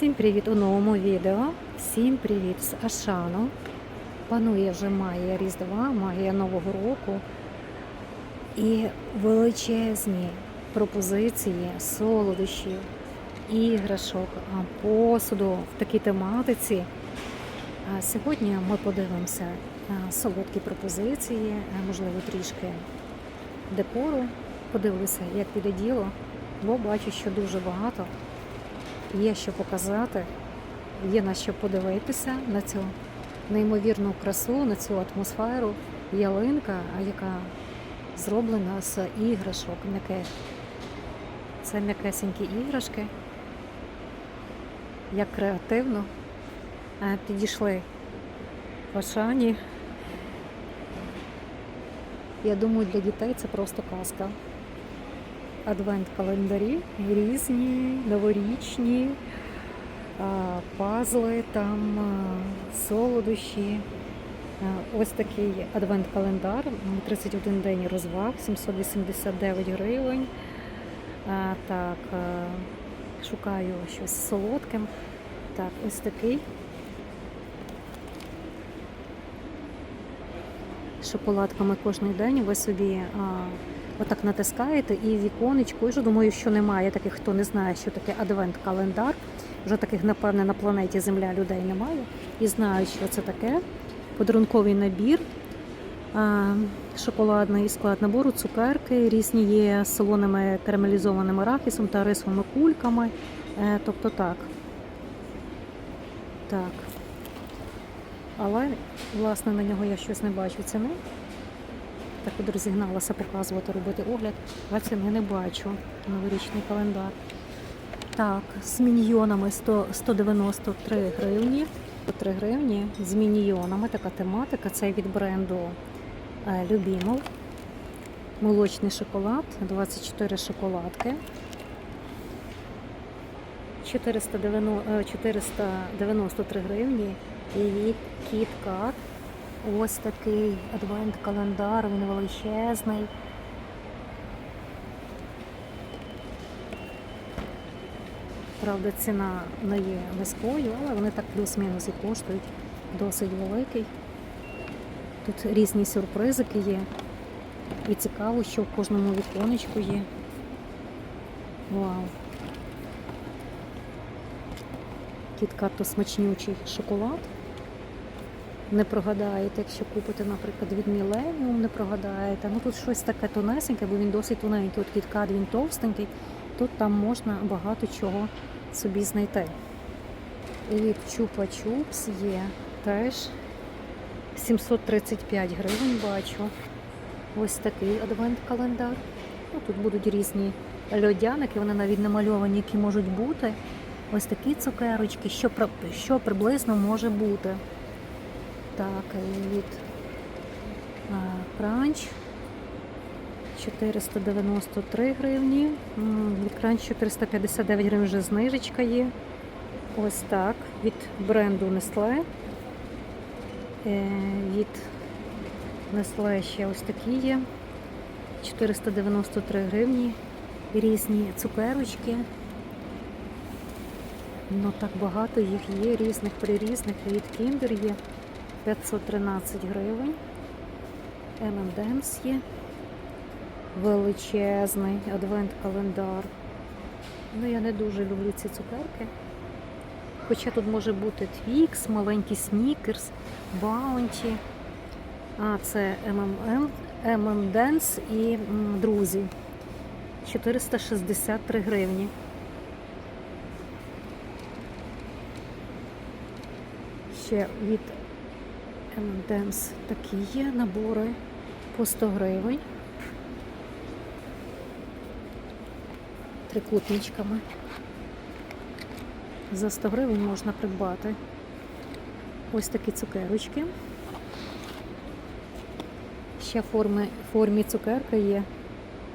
Всім привіт у новому відео. Всім привіт з Ашану. Панує вже магія Різдва, магія Нового року. І величезні пропозиції солодощів, іграшок, посуду в такій тематиці. Сьогодні ми подивимося а, солодкі пропозиції, можливо, трішки декору. Подивлюся, як піде діло, бо бачу, що дуже багато. Є що показати, є на що подивитися на цю неймовірну красу, на цю атмосферу. Ялинка, яка зроблена з іграшок м'яких. Це м'якесенькі іграшки. Як креативно е, підійшли в Ашані. Я думаю, для дітей це просто казка адвент-календарі різні, новорічні, пазли, там солодощі. Ось такий адвент-календар, 31 день розваг, 789 гривень. Так, шукаю щось з солодким. Так, ось такий. Шоколадками кожен день ви собі отак натискаєте і віконечко, і вже думаю, що немає таких, хто не знає, що таке адвент-календар. Вже таких, напевне, на планеті Земля людей немає. І знають, що це таке. Подарунковий набір, шоколадний склад набору, цукерки, різні є солоними карамелізованим арахісом та рисовими кульками. Е, Тобто так. Так. Але, власне, на нього я щось не бачу ціни. Так от розігналася показувати, робити огляд, а ціни не бачу. Новорічний календар. Так, з міньйонами 100, 193 гривні. 3 гривні з міньйонами. Така тематика. Це від бренду е, Любімов. Молочний шоколад, 24 шоколадки. 490, е, 493 гривні. І від KitKat. Ось такий адвент-календар, він величезний. Правда, ціна не є низькою, але вони так плюс-мінус і коштують досить великий. Тут різні сюрпризики є. І цікаво, що в кожному віконечку є. Вау! Кіткат то смачнючий шоколад. Не прогадаєте, якщо купите, наприклад, від Millennium, не прогадаєте. Ну тут щось таке тонесеньке, бо він досить тоненький. От кіткат він товстенький. Тут там можна багато чого собі знайти. І від Чупа Чупс є теж 735 гривень бачу. Ось такий адвент-календар. Ну, тут будуть різні льодяники, вони навіть намальовані, які можуть бути. Ось такі цукерочки, що, що приблизно може бути. Так, від Кранч 493 гривні. Від Кранч 459 гривень вже знижечка є. Ось так. Від бренду Nestle. Е, Від Nestle ще ось такі є. 493 гривні. Різні цукерочки. Ну так багато їх є, різних прирізних. Від Kinder є 513 гривень. M&M's є. Величезний адвент-календар. Ну, я не дуже люблю ці цукерки. Хоча тут може бути Твікс, маленький снікерс, Баунті. А, це MMM, M&M's і друзі. 463 гривні. Ще від M&M's такі є набори по 100 гривень. Трикутничками. За 100 гривень можна придбати ось такі цукерочки. Ще в формі, цукерка є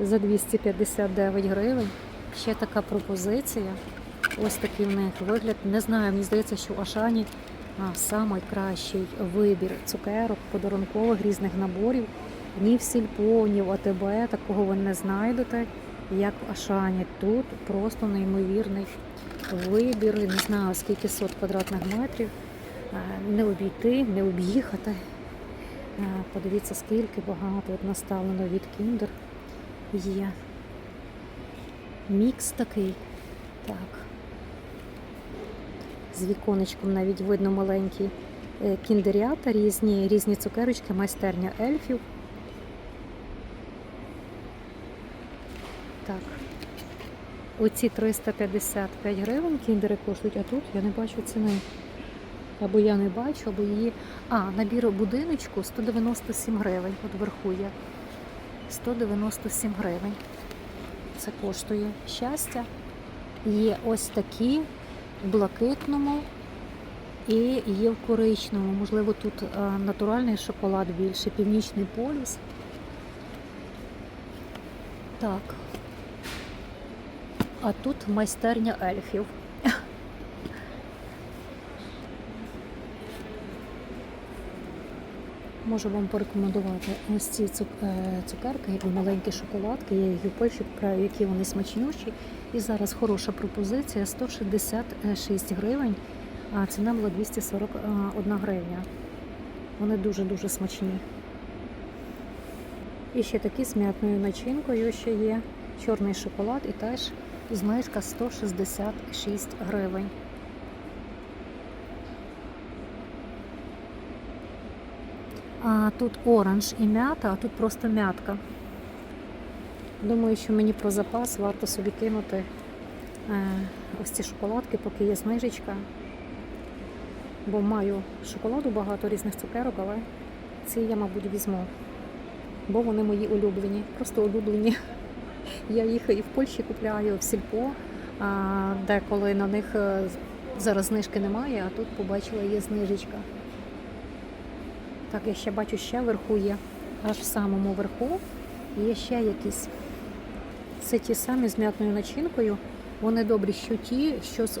за 259 гривень. Ще така пропозиція. Ось такий в них вигляд. Не знаю, мені здається, що в Ашані найкращий вибір цукерок, подарункових різних наборів. Ні в сільпо, ні в АТБ такого ви не знайдете, як в Ашані. Тут просто неймовірний вибір, не знаю скільки сот квадратних метрів. Е, Не обійти, не об'їхати. Е, Подивіться, скільки багато от наставлено від Kinder є. Мікс такий. Так. З віконечком навіть видно маленькі е, кіндерята, різні, різні цукерочки, майстерня ельфів. Так. Оці 355 гривень кіндери коштують, а тут я не бачу ціни. Або я не бачу, або її. А, набір будиночку 197 гривень. От вверху є. 197 гривень. Це коштує щастя. Є ось такі блакитному і є в коричневому. Можливо, тут е, натуральний шоколад більше, північний полюс. Так. А тут майстерня ельфів. Можу вам порекомендувати ось ці е, цукерки, і маленькі шоколадки. Я їх у Польщі які вони смачнющі. І зараз хороша пропозиція 166 гривень, а ціна була 241 гривня. Вони дуже-дуже смачні. І ще такі з м'ятною начинкою ще є. Чорний шоколад і теж знижка 166 гривень. А тут оранж і м'ята, а тут просто м'ятка. Думаю, що мені про запас варто собі кинути е, ось ці шоколадки, поки є знижечка. Бо маю шоколаду багато різних цукерок, але ці я, мабуть, візьму. Бо вони мої улюблені, просто улюблені. Я їх і в Польщі купляю, в сільпо, а деколи на них е, зараз знижки немає, а тут побачила є знижечка. Так, я ще бачу, ще вверху є, аж в самому верху є ще якісь. Це ті самі з м'ятною начинкою. Вони добрі, що ті, що з е,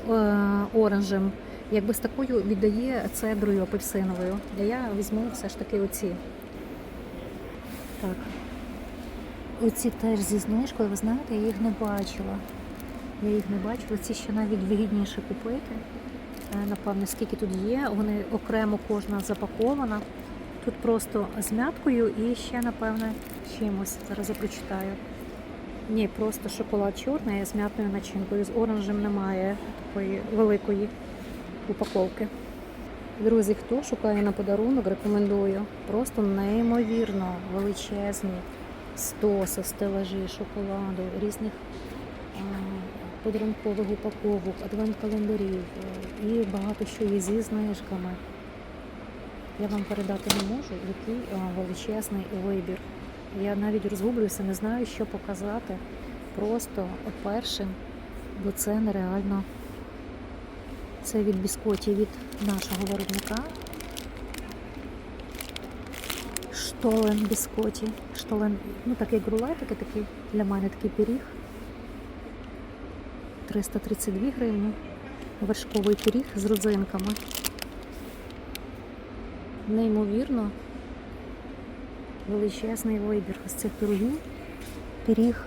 оранжем. Якби з такою віддає цедрою апельсиновою. А я візьму все ж таки оці. Так. Оці теж зі знижкою, ви знаєте, я їх не бачила. Я їх не бачила. Ці ще навіть вигідніше купити. Е, Напевно, скільки тут є. Вони окремо кожна запакована. Тут просто з мяткою і ще, напевне, чимось. Зараз я прочитаю. Ні, просто шоколад чорний з м'ятною начинкою. З оранжем немає такої великої упаковки. Друзі, хто шукає на подарунок, рекомендую. Просто неймовірно величезні стоси, стелажі, шоколаду, різних а, подарункових упаковок, адвент-календарів е, і багато що є зі знижками. Я вам передати не можу, який величезний вибір. Я навіть розгублююся, не знаю, що показати. Просто першим, бо це нереально. Це від біскоті від нашого виробника. Штолен біскоті. Штолен, ну так як рулетики, такий для мене такий пиріг. 332 гривні. Вершковий пиріг з родзинками. Неймовірно величезний вибір з цих пирогів. Пиріг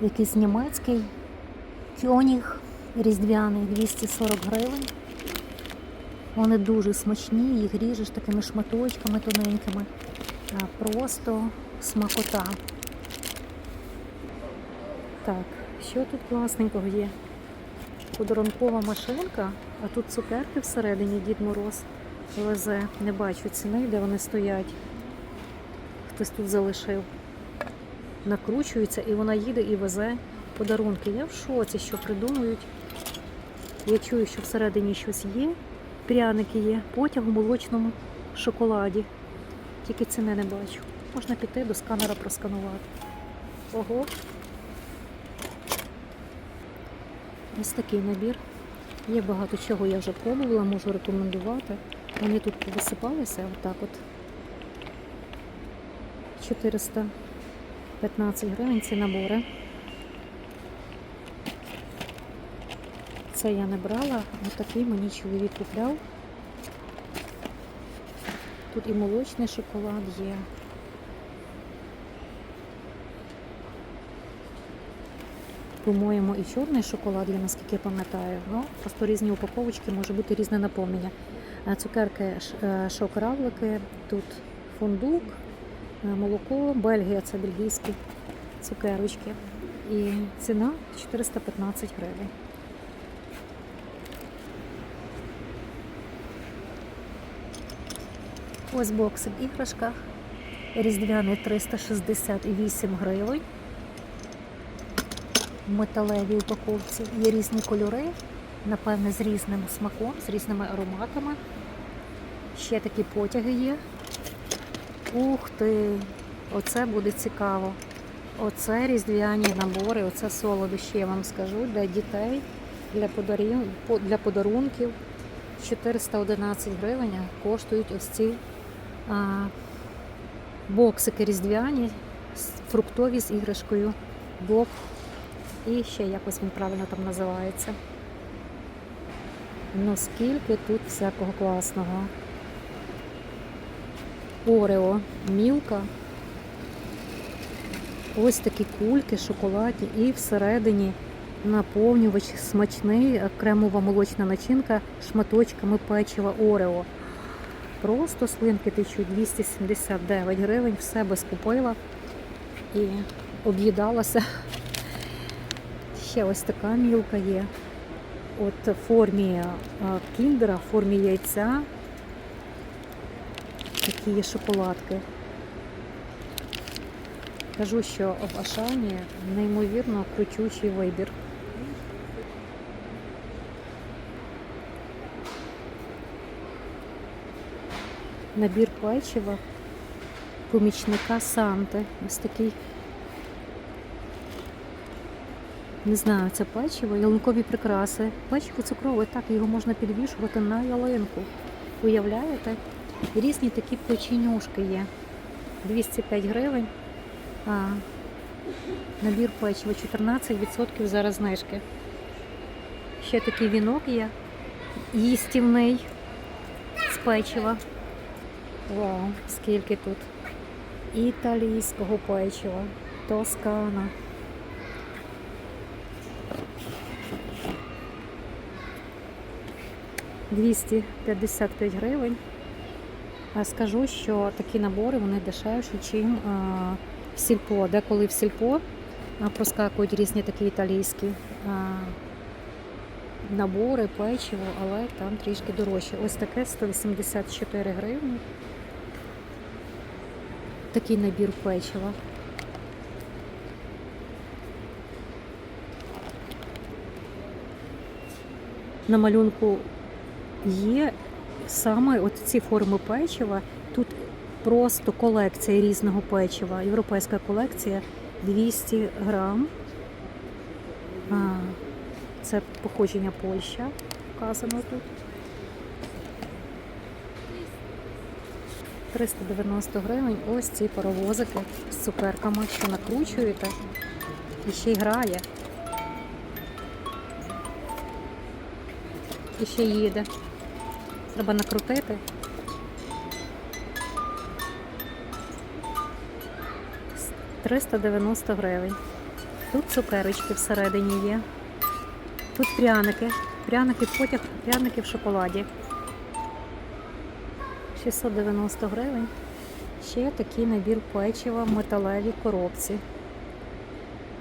якийсь німецький, кьоніг різдвяний 240 гривень. Вони дуже смачні, їх ріжеш такими шматочками тоненькими. Просто смакота. Так, що тут класненького є? Подарункова машинка, а тут цукерки всередині Дід Мороз везе. Не бачу ціни, де вони стоять. Хтось тут залишив. Накручується і вона їде і везе подарунки. Я в шоці, що придумують. Я чую, що всередині щось є. Пряники є, потяг у молочному шоколаді. Тільки ціни не бачу. Можна піти до сканера просканувати. Ого. Ось такий набір. Є багато чого я вже пробувала, можу рекомендувати. Вони тут повисипалися отак от. 415 гривень ці набори. Це я не брала, отакий мені чоловік купляв. Тут і молочний шоколад є. по-моєму, і чорний шоколад, я наскільки пам'ятаю. Ну, просто різні упаковочки, може бути різне наповнення. А Цукерки е, тут фундук, е, молоко, Бельгія це бельгійські цукерочки. І ціна 415 гривень. Ось боксик в іграшках. Різдвяний 368 гривень. В металевій упаковці є різні кольори, напевне, з різним смаком, з різними ароматами. Ще такі потяги є. Ух ти! Оце буде цікаво. Оце різдвяні набори, оце солодощі, я вам скажу, для дітей, для, подарів, для подарунків. 411 гривень коштують ось ці а, боксики різдвяні, фруктові з іграшкою Боб. І ще якось він правильно там називається. Ну скільки тут всякого класного. Орео, мілка. Ось такі кульки, шоколадні і всередині наповнювач смачний, кремова молочна начинка шматочками печива Орео. Просто слинки течуть 279 гривень, все би скупила і об'їдалася. Ще ось така мілка є. От в формі кіндера, в формі яйця. Такі є шоколадки. Кажу, що в Ашані неймовірно крутючий вибір. Набір печива помічника Санти. Ось такий. Не знаю, це печиво, ялинкові прикраси. Печиво цукрове, так, його можна підвішувати на ялинку. Уявляєте? Різні такі печенюшки є. 205 гривень. А, набір печива 14% зараз знижки. Ще такий вінок є. Їстівний з печива. Вау, скільки тут. Італійського печива. Тоскана. Двісті п'ятдесят п'ять гривень. А скажу, що такі набори вони дешевші, ніж в сільпо. Деколи в сільпо проскакують різні такі італійські набори, печиво, але там трішки дорожче. Ось таке 184 гривні. Такий набір печива. На малюнку є саме от ці форми печива. Тут просто колекція різного печива. Європейська колекція 200 грам. А, це походження Польща. Вказано тут. 390 гривень. Ось ці паровозики з цукерками, що накручуєте і ще й грає. І ще їде. Треба накрутити. С- 390 гривень. Тут цукерочки всередині є. Тут пряники. Пряники потяг, пряники в шоколаді. 690 гривень. Ще такий набір печива в металевій коробці.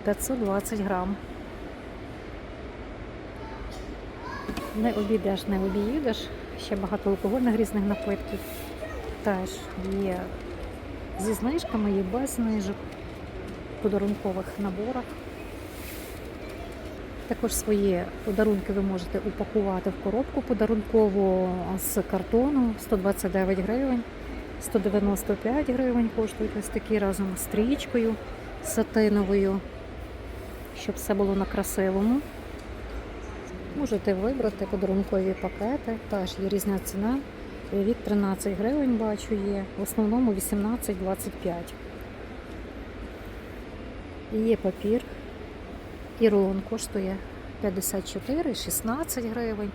520 грам. Не обійдеш, не об'їдеш. Ще багато алкогольних різних напитків. Теж є зі знижками, є без знижок в подарункових наборах. Також свої подарунки ви можете упакувати в коробку подарункову з картону 129 гривень, 195 гривень коштують ось такі разом з стрічкою сатиновою, щоб все було на красивому. Можете вибрати подарункові пакети, теж є різна ціна. Від 13 гривень бачу є, в основному 18-25. І є папір. І рулон коштує 54-16 гривень,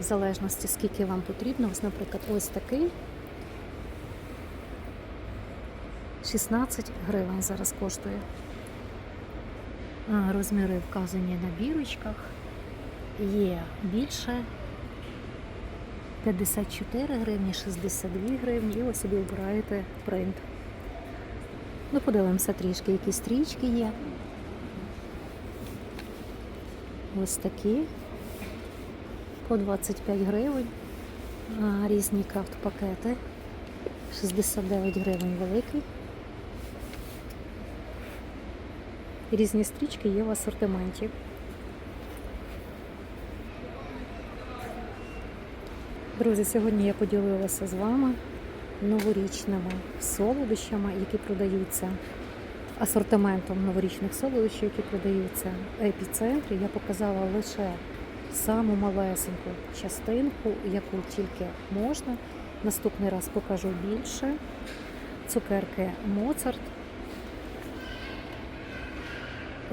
в залежності скільки вам потрібно. Ось, наприклад, ось такий 16 гривень зараз коштує. Розміри вказані на бірочках. Є більше 54 гривні, 62 гривні, і ви собі обираєте принт. Ну, подивимося трішки, які стрічки є. Ось такі по 25 гривень. Різні крафт-пакети. 69 гривень великий. Різні стрічки є в асортименті. Друзі, сьогодні я поділилася з вами новорічними солодощами, які продаються асортиментом новорічних солодощів, які продаються в епіцентрі. Я показала лише саму малесеньку частинку, яку тільки можна. Наступний раз покажу більше. Цукерки Моцарт.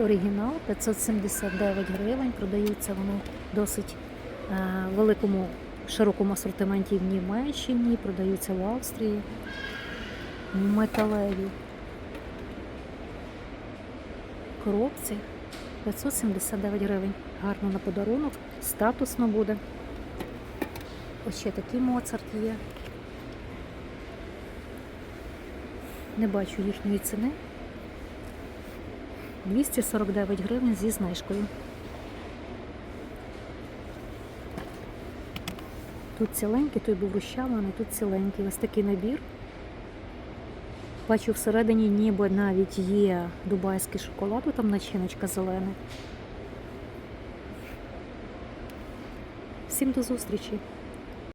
Оригінал 579 гривень. Продаються вони досить е, великому широкому асортименті в Німеччині, продаються в Австрії. Металеві коробці 579 гривень. Гарно на подарунок, статусно буде. Ось ще такий Моцарт є. Не бачу їхньої ціни. 249 гривень зі знижкою. Тут ціленький, той був розчавлений, тут ціленький. Ось такий набір. Бачу, всередині ніби навіть є дубайський шоколад, там начиночка зелена. Всім до зустрічі!